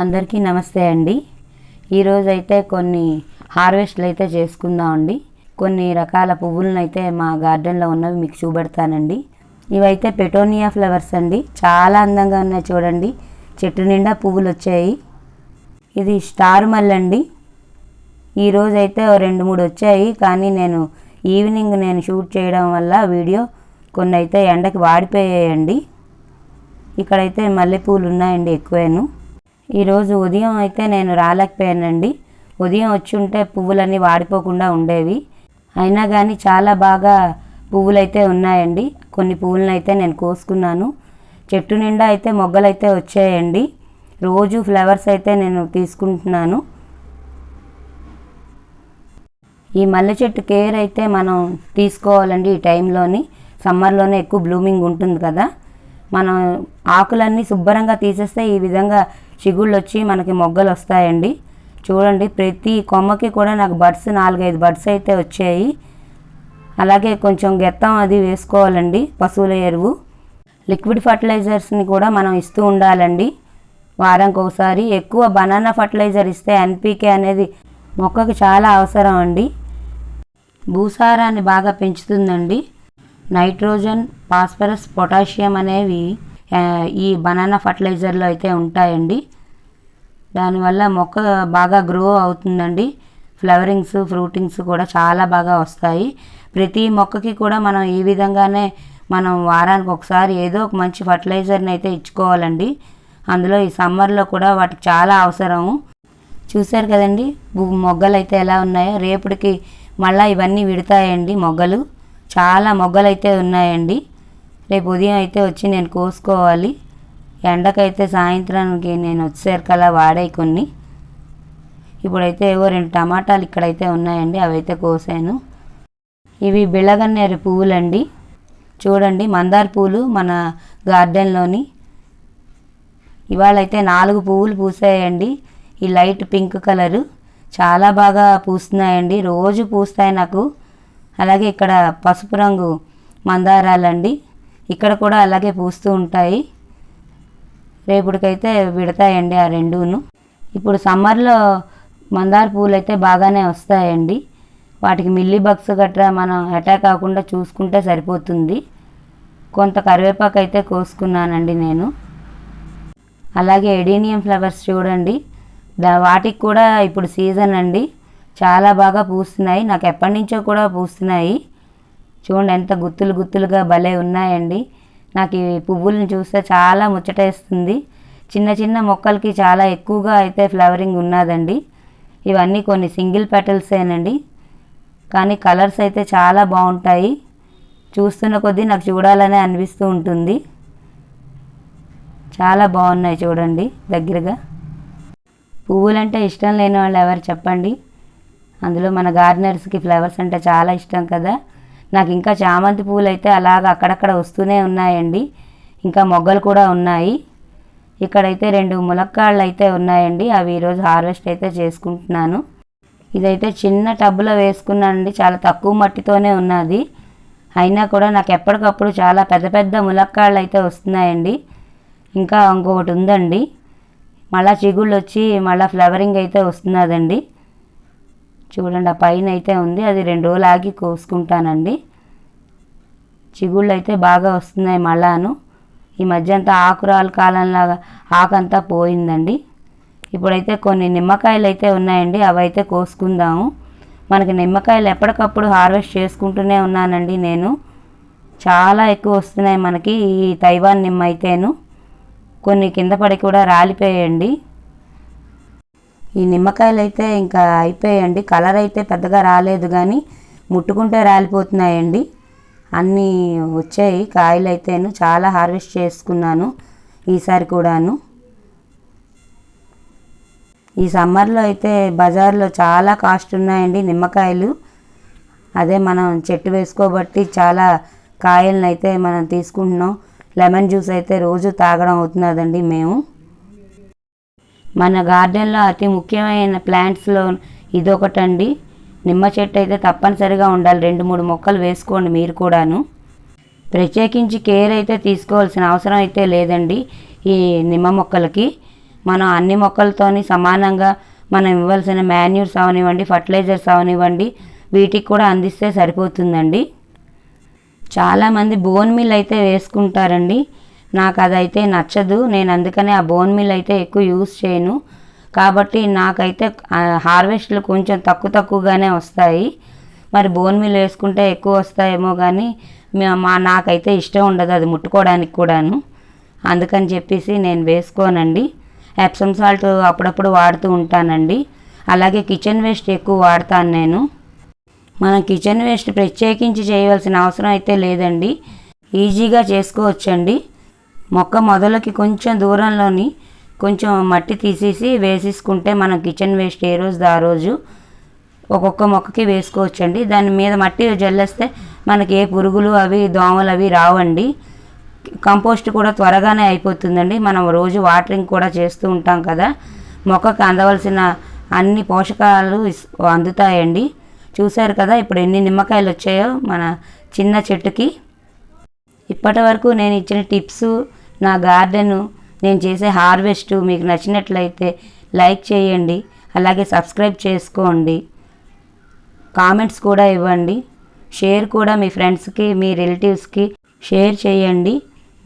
అందరికీ నమస్తే అండి. ఈరోజు అయితే కొన్ని హార్వెస్ట్లు అయితే చేసుకుందాం అండి కొన్ని రకాల పువ్వులను అయితే మా గార్డెన్లో ఉన్నవి మీకు చూపెడతానండి. ఇవైతే పెటోనియా ఫ్లవర్స్ అండి. చాలా అందంగా ఉన్నాయి చూడండి. చెట్టు నిండా పువ్వులు వచ్చాయి ఇది స్టార్ మల్లె అండి. ఈరోజు అయితే రెండు మూడు వచ్చాయి. కానీ నేను ఈవినింగ్ నేను షూట్ చేయడం వల్ల వీడియో కొన్ని అయితే ఎండకి వాడిపోయాయండి. ఇక్కడైతే మల్లెపూలు ఉన్నాయండి ఎక్కువేను. ఈరోజు ఉదయం అయితే నేను రాలేకపోయానండి. ఉదయం వచ్చి ఉంటే పువ్వులన్నీ వాడిపోకుండా ఉండేవి. అయినా కానీ చాలా బాగా పువ్వులైతే ఉన్నాయండి. కొన్ని పువ్వులను అయితే నేను కోసుకున్నాను. చెట్టు నిండా అయితే మొగ్గలైతే వచ్చాయండి. రోజు ఫ్లవర్స్ అయితే నేను తీసుకుంటున్నాను. ఈ మల్లె చెట్టు కేర్ అయితే మనం తీసుకోవాలండి ఈ టైంలోని. సమ్మర్లోనే ఎక్కువ బ్లూమింగ్ ఉంటుంది కదా. మనం ఆకులన్నీ శుభ్రంగా తీసేస్తే ఈ విధంగా చిగుళ్ళు వచ్చి మనకి మొగ్గలు వస్తాయండి చూడండి ప్రతి కొమ్మకి కూడా నాకు బడ్స్ నాలుగైదు బడ్స్ అయితే వచ్చాయి. అలాగే కొంచెం గెత్తం అది వేసుకోవాలండి పశువుల ఎరువు. లిక్విడ్ ఫర్టిలైజర్స్ని కూడా మనం ఇస్తూ ఉండాలండి. వారానికి ఒకసారి ఎక్కువ బనానా ఫర్టిలైజర్ ఇస్తే ఎన్పీకే అనేది మొక్కకి చాలా అవసరం అండి. భూసారాన్ని బాగా పెంచుతుందండి. నైట్రోజన్ ఫాస్ఫరస్ పొటాషియం అనేవి ఈ బనానా ఫర్టిలైజర్లో అయితే ఉంటాయండి. దానివల్ల మొక్క బాగా గ్రో అవుతుందండి. ఫ్లవరింగ్స్ ఫ్రూటింగ్స్ కూడా చాలా బాగా వస్తాయి. ప్రతి మొక్కకి కూడా మనం ఈ విధంగానే మనం వారానికి ఒకసారి ఏదో ఒక మంచి ఫర్టిలైజర్ని అయితే ఇచ్చుకోవాలండి. అందులో ఈ సమ్మర్లో కూడా వాటికి చాలా అవసరము చూశారు కదండి మొగ్గలు అయితే ఎలా ఉన్నాయో. రేపటికి మళ్ళీ ఇవన్నీ విడతాయండి మొగ్గలు. చాలా మొగ్గలు అయితే ఉన్నాయండి. రేపు ఉదయం అయితే వచ్చి నేను కోసుకోవాలి. ఎండకైతే సాయంత్రానికి నేను వచ్చేసరికల్లా వాడాయి కొన్ని. ఇప్పుడైతే ఏవో రెండు టమాటాలు ఇక్కడైతే ఉన్నాయండి అవైతే కోసాను. ఇవి బిళ్ళగన్నేరు పువ్వులండి. చూడండి మందార పూలు మన గార్డెన్లోని. ఇవాళైతే నాలుగు పువ్వులు పూసాయండి. ఈ లైట్ పింక్ కలరు. చాలా బాగా పూస్తున్నాయండి. రోజు పూస్తాయి నాకు. అలాగే ఇక్కడ పసుపు రంగు మందారాలండి. ఇక్కడ కూడా అలాగే పూస్తూ ఉంటాయి. రేపుడికైతే విడతాయండి ఆ రెండును. ఇప్పుడు సమ్మర్లో మందార పూలు అయితే బాగానే వస్తాయండి. వాటికి మిల్లీ బగ్స్ గట్రా మనం అటాక్ కాకుండా చూసుకుంటే సరిపోతుంది. కొంత కరివేపాకు అయితే కోసుకున్నానండి నేను. అలాగే ఎడీనియం ఫ్లవర్స్ చూడండి. దా వాటికి కూడా ఇప్పుడు సీజన్ అండి. చాలా బాగా పూస్తున్నాయి. నాకు ఎప్పటి నుంచో కూడా పూస్తున్నాయి. చూడండి ఎంత గుత్తులు గుత్తులుగా భలే ఉన్నాయండి. నాకు ఈ పువ్వులను చూస్తే చాలా ముచ్చటేస్తుంది. చిన్న చిన్న మొక్కలకి చాలా ఎక్కువగా అయితే ఫ్లవరింగ్ ఉన్నదండి. ఇవన్నీ కొన్ని సింగిల్ పెటల్సేనండి. కానీ కలర్స్ అయితే చాలా బాగుంటాయి. చూస్తున్న కొద్దీ నాకు చూడాలనే అనిపిస్తూ ఉంటుంది. చాలా బాగున్నాయి చూడండి దగ్గరగా. పువ్వులంటే ఇష్టం లేని వాళ్ళు ఎవరు చెప్పండి? అందులో మన గార్డెనర్స్కి ఫ్లవర్స్ అంటే చాలా ఇష్టం కదా. నాకు ఇంకా చామంతి పువ్వులు అయితే అలాగ అక్కడక్కడ వస్తూనే ఉన్నాయండి. ఇంకా మొగ్గలు కూడా ఉన్నాయి. ఇక్కడైతే రెండు ములక్కాళ్ళు అయితే ఉన్నాయండి. అవి ఈరోజు హార్వెస్ట్ అయితే చేసుకుంటున్నాను. ఇదైతే చిన్న టబ్లో వేసుకున్నానండి చాలా తక్కువ మట్టితోనే ఉన్నది. అయినా కూడా నాకు ఎప్పటికప్పుడు చాలా పెద్ద పెద్ద ములక్కాళ్ళు అయితే వస్తున్నాయండి. ఇంకా ఇంకొకటి ఉందండి. మళ్ళా చిగుళ్ళు వచ్చి మళ్ళీ ఫ్లవరింగ్ అయితే వస్తున్నదండి. చూడండి ఆ పైన అయితే ఉంది. అది రెండు రోజులు ఆగి కోసుకుంటానండి. చిగుళ్ళు అయితే బాగా వస్తున్నాయి మళ్ళాను. ఈ మధ్య అంతా ఆకురాల కాలంలాగా ఆకంతా పోయిందండి. ఇప్పుడైతే కొన్ని నిమ్మకాయలు అయితే ఉన్నాయండి. అవి అయితే కోసుకుందాము. మనకి నిమ్మకాయలు ఎప్పటికప్పుడు హార్వెస్ట్ చేసుకుంటూనే ఉన్నానండి నేను. చాలా ఎక్కువ వస్తున్నాయి మనకి ఈ తైవాన్ నిమ్మ అయితేను. కొన్ని కింద పడి కూడా రాలిపోయాయండి. ఈ నిమ్మకాయలు అయితే ఇంకా అయిపోయాయండి. కలర్ అయితే పెద్దగా రాలేదు కానీ ముట్టుకుంటే రాలిపోతున్నాయండి. అన్నీ వచ్చాయి. కాయలు అయితేను చాలా హార్వెస్ట్ చేసుకున్నాను ఈసారి కూడాను. ఈ సమ్మర్లో అయితే బజార్లో చాలా కాస్ట్ ఉన్నాయండి నిమ్మకాయలు. అదే మనం చెట్టు వేసుకోబట్టి చాలా కాయలను అయితే మనం తీసుకుంటున్నాం. లెమన్ జ్యూస్ అయితే రోజు తాగడం అవుతున్నదండి మేము. మన గార్డెన్లో అతి ముఖ్యమైన ప్లాంట్స్లో ఇదొకటండి. నిమ్మ చెట్టు అయితే తప్పనిసరిగా ఉండాలి. రెండు మూడు మొక్కలు వేసుకోండి మీరు కూడాను. ప్రత్యేకించి కేర్ అయితే తీసుకోవాల్సిన అవసరం అయితే లేదండి ఈ నిమ్మ మొక్కలకి. మనం అన్ని మొక్కలతోని సమానంగా మనం ఇవ్వాల్సిన మాన్యూర్స్ అవనివ్వండి ఫర్టిలైజర్స్ అవనివ్వండి వీటికి కూడా అందిస్తే సరిపోతుందండి. చాలామంది బోన్ మిల్ అయితే వేసుకుంటారండి. నాకు అదైతే నచ్చదు. నేను అందుకనే ఆ బోన్ మిల్ అయితే ఎక్కువ యూస్ చేయను. కాబట్టి నాకైతే హార్వెస్ట్లు కొంచెం తక్కువ తక్కువగానే వస్తాయి. మరి బోన్ మిల్ వేసుకుంటే ఎక్కువ వస్తాయేమో కానీ మా నాకైతే ఇష్టం ఉండదు అది ముట్టుకోవడానికి కూడాను. అందుకని చెప్పేసి నేను వేసుకోనండి. ఎప్సమ్ సాల్ట్ అప్పుడప్పుడు వాడుతూ ఉంటానండి. అలాగే కిచెన్ వేస్ట్ ఎక్కువ వాడతాను నేను. మనం కిచెన్ వేస్ట్ ప్రత్యేకించి చేయవలసిన అవసరం అయితే లేదండి. ఈజీగా చేసుకోవచ్చండి. మొక్క మొదలకి కొంచెం దూరంలోని కొంచెం మట్టి తీసేసి వేసేసుకుంటే మనం కిచెన్ వేస్ట్ ఏ రోజు ఆ రోజు ఒక్కొక్క మొక్కకి వేసుకోవచ్చండి. దాని మీద మట్టి జల్లేస్తే మనకి ఏ పురుగులు అవి దోమలు అవి రావండి. కంపోస్ట్ కూడా త్వరగానే అయిపోతుందండి. మనం రోజు వాటరింగ్ కూడా చేస్తూ ఉంటాం కదా. మొక్కకు అందవలసిన అన్ని పోషకాలు అందుతాయండి. చూశారు కదా ఇప్పుడు ఎన్ని నిమ్మకాయలు వచ్చాయో మన చిన్న చెట్టుకి. ఇప్పటి వరకు నేను ఇచ్చిన టిప్స్ నా గార్డెను నేను చేసే హార్వెస్ట్ మీకు నచ్చినట్లయితే లైక్ చేయండి అలాగే సబ్స్క్రైబ్ చేసుకోండి. కామెంట్స్ కూడా ఇవ్వండి. షేర్ కూడా మీ ఫ్రెండ్స్కి మీ రిలేటివ్స్కి షేర్ చేయండి.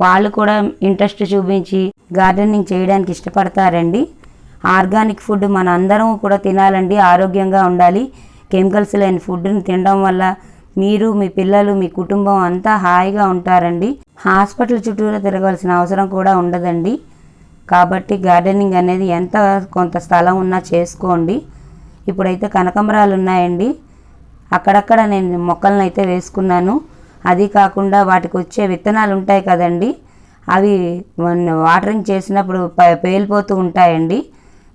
వాళ్ళు కూడా ఇంట్రెస్ట్ చూపించి గార్డెనింగ్ చేయడానికి ఇష్టపడతారండి. ఆర్గానిక్ ఫుడ్ మన అందరం కూడా తినాలండి ఆరోగ్యంగా ఉండాలి. కెమికల్స్ లేని ఫుడ్ని తినడం వల్ల మీరు మీ పిల్లలు మీ కుటుంబం అంతా హాయిగా ఉంటారండి. హాస్పిటల్ చుట్టూరా తిరగవలసిన అవసరం కూడా ఉండదండి. కాబట్టి గార్డెనింగ్ అనేది ఎంత కొంత స్థలం ఉన్నా చేసుకోండి. ఇప్పుడైతే కనకంబరాలు ఉన్నాయండి. అక్కడక్కడ నేను మొక్కలను అయితే వేసుకున్నాను. అది కాకుండా వాటికి వచ్చే విత్తనాలు ఉంటాయి కదండి. అవి వాటరింగ్ చేసినప్పుడు ప- పేలిపోతూ ఉంటాయండి.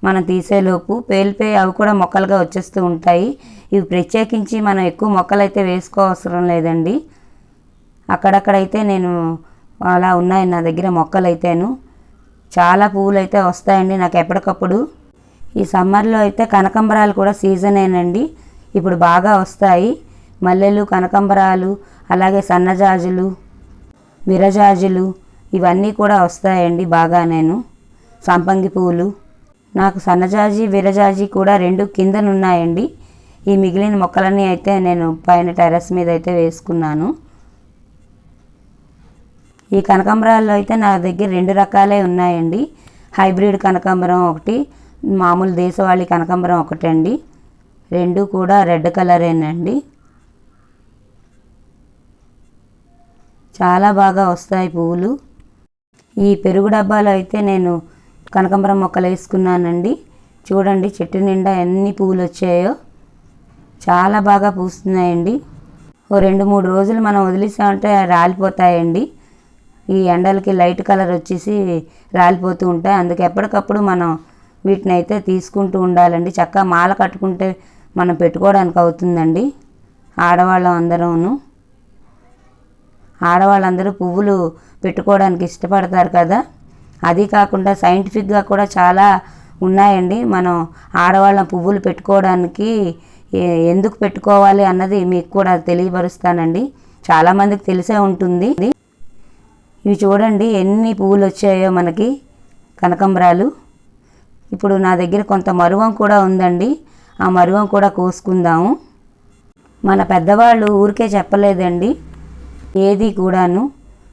మనం తీసేలోపు పేలిపోయి అవి కూడా మొక్కలుగా వచ్చేస్తూ ఉంటాయి. ఇవి ప్రత్యేకించి మనం ఎక్కువ మొక్కలు అయితే వేసుకోవసరం లేదండి. అక్కడక్కడైతే నేను అలా ఉన్నాయి నా దగ్గర మొక్కలు అయితేను చాలా పువ్వులు అయితే వస్తాయండి నాకు ఎప్పటికప్పుడు. ఈ సమ్మర్లో అయితే కనకంబరాలు కూడా సీజనేనండి. ఇప్పుడు బాగా వస్తాయి. మల్లెలు కనకంబరాలు అలాగే సన్నజాజులు విరజాజులు ఇవన్నీ కూడా వస్తాయండి బాగా నేను. సంపంగి పువ్వులు నాకు సన్నజాజి విరజాజి కూడా రెండు కిందనున్నాయండి. ఈ మిగిలిన మొక్కలన్నీ అయితే నేను పైన టెర్రస్ మీద అయితే వేసుకున్నాను. ఈ కనకాంబరాల్లో అయితే నా దగ్గర రెండు రకాలే ఉన్నాయండి. హైబ్రిడ్ కనకాంబరం ఒకటి మామూలు దేశవాళీ కనకాంబరం ఒకటండి. రెండు కూడా రెడ్ కలరేనండి. చాలా బాగా వస్తాయి పువ్వులు. ఈ పెరుగు డబ్బాలో అయితే నేను కనకాంబరం మొక్కలు వేసుకున్నానండి. చూడండి చెట్టు నిండా ఎన్ని పువ్వులు వచ్చాయో చాలా బాగా పూస్తున్నాయండి. ఓ రెండు మూడు రోజులు మనం వదిలేసామంటే రాలిపోతాయండి. ఈ ఎండలకి లైట్ కలర్ వచ్చేసి రాలిపోతూ ఉంటాయి. అందుకే ఎప్పటికప్పుడు మనం వీటిని అయితే తీసుకుంటూ ఉండాలండి. చక్కగా మాల కట్టుకుంటే మనం పెట్టుకోవడానికి అవుతుందండి. ఆడవాళ్ళం అందరూను. ఆడవాళ్ళందరూ పువ్వులు పెట్టుకోవడానికి ఇష్టపడతారు కదా. అది కాకుండా సైంటిఫిక్గా కూడా చాలా ఉన్నాయండి. మనం ఆడవాళ్ళం పువ్వులు పెట్టుకోవడానికి ఏ- ఎందుకు పెట్టుకోవాలి అన్నది మీకు కూడా తెలియపరుస్తానండి. చాలామందికి తెలిసే ఉంటుంది. ఇవి చూడండి ఎన్ని పువ్వులు వచ్చాయో మనకి కనకంబరాలు. ఇప్పుడు నా దగ్గర కొంత మరువం కూడా ఉందండి. ఆ మరువం కూడా కోసుకుందాము. మన పెద్దవాళ్ళు ఊరికే చెప్పలేదండి. ఏది కూడాను.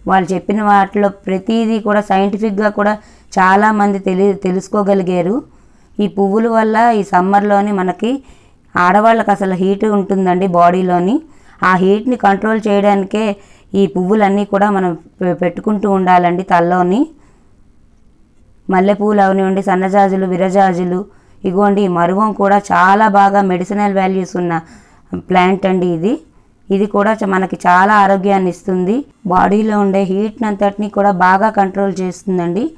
వాళ్ళు చెప్పిన వాటిలో ప్రతిదీ కూడా సైంటిఫిక్గా కూడా చాలామంది తెలి తెలుసుకోగలిగారు. ఈ పువ్వుల వల్ల ఈ సమ్మర్లోని మనకి ఆడవాళ్ళకి అసలు హీట్ ఉంటుందండి బాడీలోని ఆ హీట్ని కంట్రోల్ చేయడానికే ఈ పువ్వులన్నీ కూడా మనం పె- పెట్టుకుంటూ ఉండాలండి తల్లోని. మల్లెపూలు అవనివ్వండి సన్నజాజులు విరజాజులు ఇగోండి ఈ మరువం కూడా చాలా బాగా మెడిసినల్ వాల్యూస్ ఉన్న ప్లాంట్ అండి ఇది. ఇది కూడా చ- మనకి చాలా ఆరోగ్యాన్ని ఇస్తుంది. బాడీలో ఉండే హీట్ అంతటిని కూడా బాగా కంట్రోల్ చేస్తుందండి.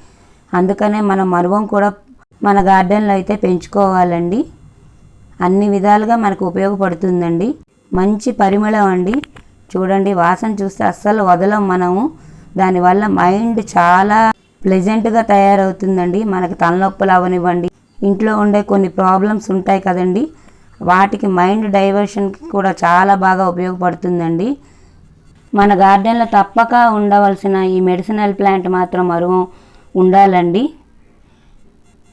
అందుకనే మన మరువం కూడా మన గార్డెన్లో అయితే పెంచుకోవాలండి. అన్ని విధాలుగా మనకు ఉపయోగపడుతుందండి. మంచి పరిమళం అండి. చూడండి వాసన చూస్తే అస్సలు వదలం మనము. దానివల్ల మైండ్ చాలా ప్లెజెంట్గా తయారవుతుందండి. మనకి తలనొప్పులు అవనివ్వండి. ఇంట్లో ఉండే కొన్ని ప్రాబ్లమ్స్ ఉంటాయి కదండి. వాటికి మైండ్ డైవర్షన్కి కూడా చాలా బాగా ఉపయోగపడుతుందండి. మన గార్డెన్లో తప్పక ఉండవలసిన ఈ మెడిసినల్ ప్లాంట్ మాత్రం మరువం ఉండాలండి.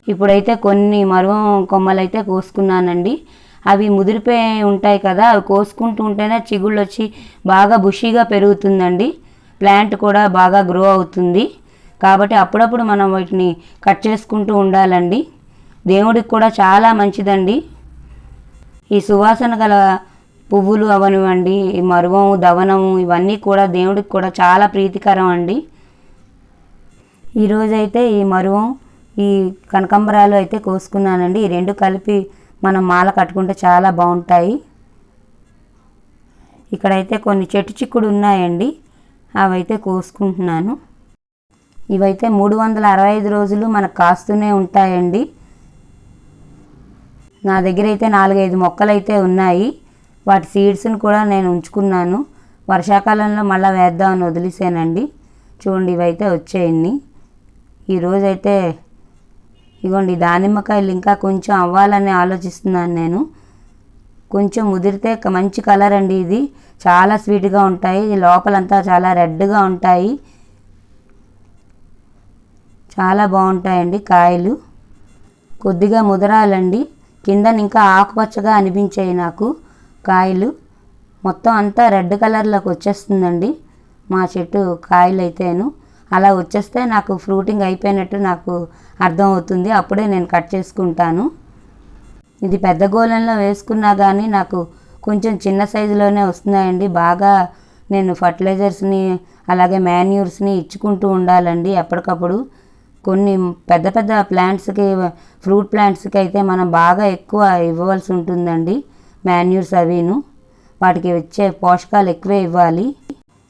ఇప్పుడైతే కొన్ని మరువం కొమ్మలు అయితే కోసుకున్నానండి. అవి ముదిరిపోయి ఉంటాయి కదా అవి కోసుకుంటూ ఉంటేనే చిగుళ్ళు వచ్చి బాగా బుషీగా పెరుగుతుందండి. ప్లాంట్ కూడా బాగా గ్రో అవుతుంది. కాబట్టి అప్పుడప్పుడు మనం వాటిని కట్ చేసుకుంటూ ఉండాలండి. దేవుడికి కూడా చాలా మంచిదండి. ఈ సువాసన గల పువ్వులు అవనివ్వండి ఈ మరువము దవనము ఇవన్నీ కూడా దేవుడికి కూడా చాలా ప్రీతికరం అండి. ఈరోజైతే ఈ మరువం ఈ కనకంబరాలు అయితే కోసుకున్నానండి. ఈ రెండు కలిపి మనం మాల కట్టుకుంటే చాలా బాగుంటాయి. ఇక్కడైతే కొన్ని చెట్టు చిక్కుడు ఉన్నాయండి. అవైతే కోసుకుంటున్నాను. ఇవైతే మూడు వందల అరవై ఐదు రోజులు మనకు కాస్తూనే ఉంటాయండి. నా దగ్గర అయితే నాలుగైదు మొక్కలు అయితే ఉన్నాయి. వాటి సీడ్స్ని కూడా నేను ఉంచుకున్నాను. వర్షాకాలంలో మళ్ళీ వేద్దామని వదిలేసానండి. చూడండి ఇవైతే వచ్చాయండి ఈరోజైతే ఇగోండి దానిమ్మకాయలు ఇంకా కొంచెం అవ్వాలని ఆలోచిస్తున్నాను నేను. కొంచెం ముదిరితే మంచి కలర్ అండి ఇది. చాలా స్వీట్గా ఉంటాయి. లోపలంతా చాలా రెడ్గా ఉంటాయి. చాలా బాగుంటాయండి కాయలు. కొద్దిగా ముదరాలండి. కింద ఇంకా ఆకుపచ్చగా అనిపించాయి నాకు. కాయలు మొత్తం అంతా రెడ్ కలర్లోకి వచ్చేస్తుందండి. మా చెట్టు కాయలు అయితేను అలా వచ్చేస్తే నాకు ఫ్రూటింగ్ అయిపోయినట్టు నాకు అర్థం అవుతుంది. అప్పుడే నేను కట్ చేసుకుంటాను. ఇది పెద్ద గోళంలో వేసుకున్నా కానీ నాకు కొంచెం చిన్న సైజులోనే వస్తున్నాయండి. బాగా నేను ఫర్టిలైజర్స్ని అలాగే మాన్యూర్స్ని ఇచ్చుకుంటూ ఉండాలండి ఎప్పటికప్పుడు. కొన్ని పెద్ద పెద్ద ప్లాంట్స్కి ఫ్రూట్ ప్లాంట్స్కి అయితే మనం బాగా ఎక్కువ ఇవ్వవలసి ఉంటుందండి మాన్యూర్స్ అవిను. వాటికి వచ్చే పోషకాలు ఎక్కువే ఇవ్వాలి.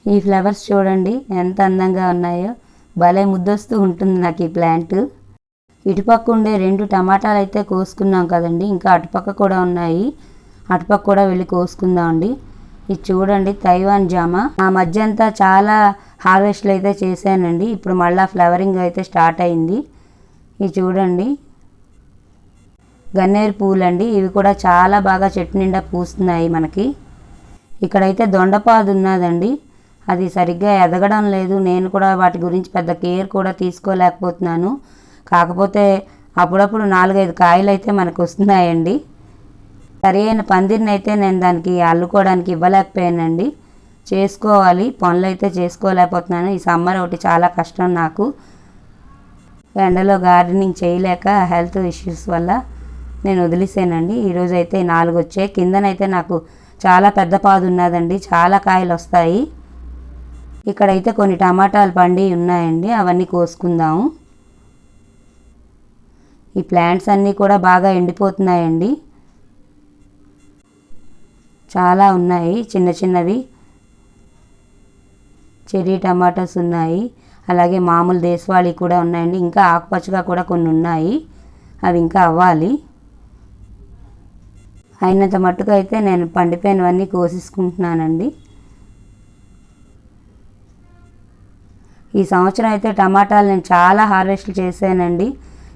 ఈ ఫ్లవర్స్ చూడండి ఎంత అందంగా ఉన్నాయో. భలే ముద్దొస్తూ ఉంటుంది నాకు ఈ ప్లాంట్. ఇటుపక్క ఉండే రెండు టమాటాలు అయితే కోసుకున్నాం కదండి. ఇంకా అటుపక్క కూడా ఉన్నాయి. అటుపక్క కూడా వెళ్ళి కోసుకుందాం అండి ఇది చూడండి తైవాన్ జామ. ఆ మధ్య అంతా చాలా హార్వెస్ట్లు అయితే చేశానండి. ఇప్పుడు మళ్ళీ ఫ్లవరింగ్ అయితే స్టార్ట్ అయింది. ఇది చూడండి. గన్నేరు పూలండి. ఇవి కూడా చాలా బాగా చెట్టు నిండా పూస్తున్నాయి మనకి. ఇక్కడైతే దొండపాదు ఉన్నదండి. అది సరిగ్గా ఎదగడం లేదు. నేను కూడా వాటి గురించి పెద్ద కేర్ కూడా తీసుకోలేకపోతున్నాను. కాకపోతే అప్పుడప్పుడు నాలుగైదు కాయలు అయితే మనకు వస్తున్నాయండి. సరి అయిన పందిరిని అయితే నేను దానికి అల్లుకోవడానికి ఇవ్వలేకపోయానండి. చేసుకోవాలి పనులు అయితే చేసుకోలేకపోతున్నాను. ఈ సమ్మర్ ఒకటి చాలా కష్టం నాకు. ఎండలో గార్డెనింగ్ చేయలేక హెల్త్ ఇష్యూస్ వల్ల నేను వదిలేసానండి. ఈరోజు అయితే నాలుగు వచ్చాయి. కిందనైతే నాకు చాలా పెద్ద పాదు ఉన్నదండి. చాలా కాయలు వస్తాయి. ఇక్కడైతే కొన్ని టమాటాలు పండి ఉన్నాయండి. అవన్నీ కోసుకుందాము. ఈ ప్లాంట్స్ అన్నీ కూడా బాగా ఎండిపోతున్నాయండి. చాలా ఉన్నాయి. చిన్న చిన్నవి. చెర్రీ టమాటాస్ ఉన్నాయి. అలాగే మామూలు దేశవాళీ కూడా ఉన్నాయండి. ఇంకా ఆకుపచ్చగా కూడా కొన్ని ఉన్నాయి. అవి ఇంకా అవ్వాలి. అయినంత మట్టుకు అయితే నేను పండిపోయినవన్నీ కోసేసుకుంటున్నానండి. ఈ సంవత్సరం అయితే టమాటాలు నేను చాలా హార్వెస్ట్ చేశానండి.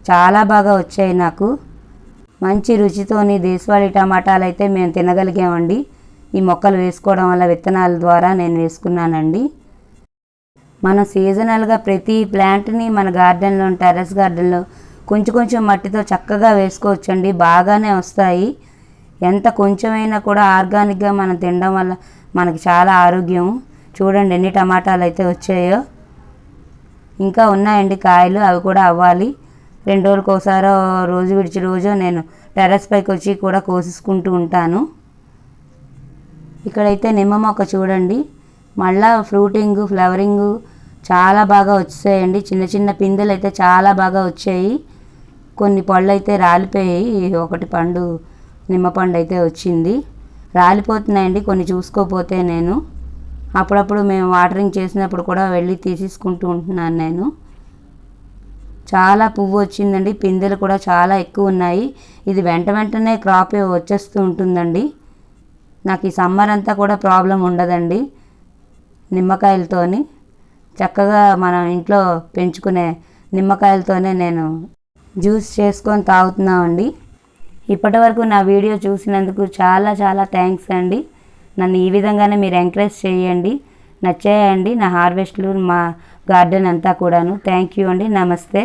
చాలా బాగా వచ్చాయి నాకు. మంచి రుచితోని దేశవాళీ టమాటాలు అయితే మేము తినగలిగామండి. ఈ మొక్కలు వేసుకోవడం వల్ల విత్తనాల ద్వారా నేను వేసుకున్నానండి. మనం సీజనల్గా ప్రతి ప్లాంట్ని మన గార్డెన్లో టెర్రస్ గార్డెన్లో కొంచెం కొంచెం మట్టితో చక్కగా వేసుకోవచ్చండి. బాగానే వస్తాయి. ఎంత కొంచెమైనా కూడా ఆర్గానిక్గా మనం తినడం వల్ల మనకి చాలా ఆరోగ్యం. చూడండి ఎన్ని టమాటాలు అయితే వచ్చాయో. ఇంకా ఉన్నాయండి కాయలు అవి కూడా అవ్వాలి. రెండు రోజులకు ఒకసారో రోజు విడిచి రోజు నేను టెర్రస్ పైకి వచ్చి కూడా కోసేసుకుంటూ ఉంటాను. ఇక్కడైతే నిమ్మ మొక్క చూడండి. మళ్ళా ఫ్రూటింగ్ ఫ్లవరింగ్ చాలా బాగా వచ్చాయండి. చిన్న చిన్న పిందెలు అయితే చాలా బాగా వచ్చాయి. కొన్ని పళ్ళు అయితే రాలిపోయాయి. ఒకటి పండు నిమ్మ పండు అయితే వచ్చింది. రాలిపోతున్నాయండి. కొన్ని చూసుకోపోతే నేను. అప్పుడప్పుడు మేము వాటరింగ్ చేసినప్పుడు కూడా వెళ్ళి తీసేసుకుంటూ ఉంటున్నాను నేను. చాలా పువ్వు వచ్చిందండి. పిందెలు కూడా చాలా ఎక్కువ ఉన్నాయి. ఇది వెంట వెంటనే క్రాప్ వచ్చేస్తూ ఉంటుందండి. నాకు ఈ సమ్మర్ అంతా కూడా ప్రాబ్లం ఉండదండి. నిమ్మకాయలతోని. చక్కగా మనం ఇంట్లో పెంచుకునే నిమ్మకాయలతోనే నేను జ్యూస్ చేసుకొని తాగుతున్నామండి. ఇప్పటి వరకు నా వీడియో చూసినందుకు చాలా చాలా థ్యాంక్స్ అండి. నన్ను ఈ విధంగానే మీరు ఎంకరేజ్ చేయండి. నచ్చాయండి. నా హార్వెస్ట్లు మా గార్డెన్ అంతా కూడాను. థ్యాంక్ యూ అండి. నమస్తే.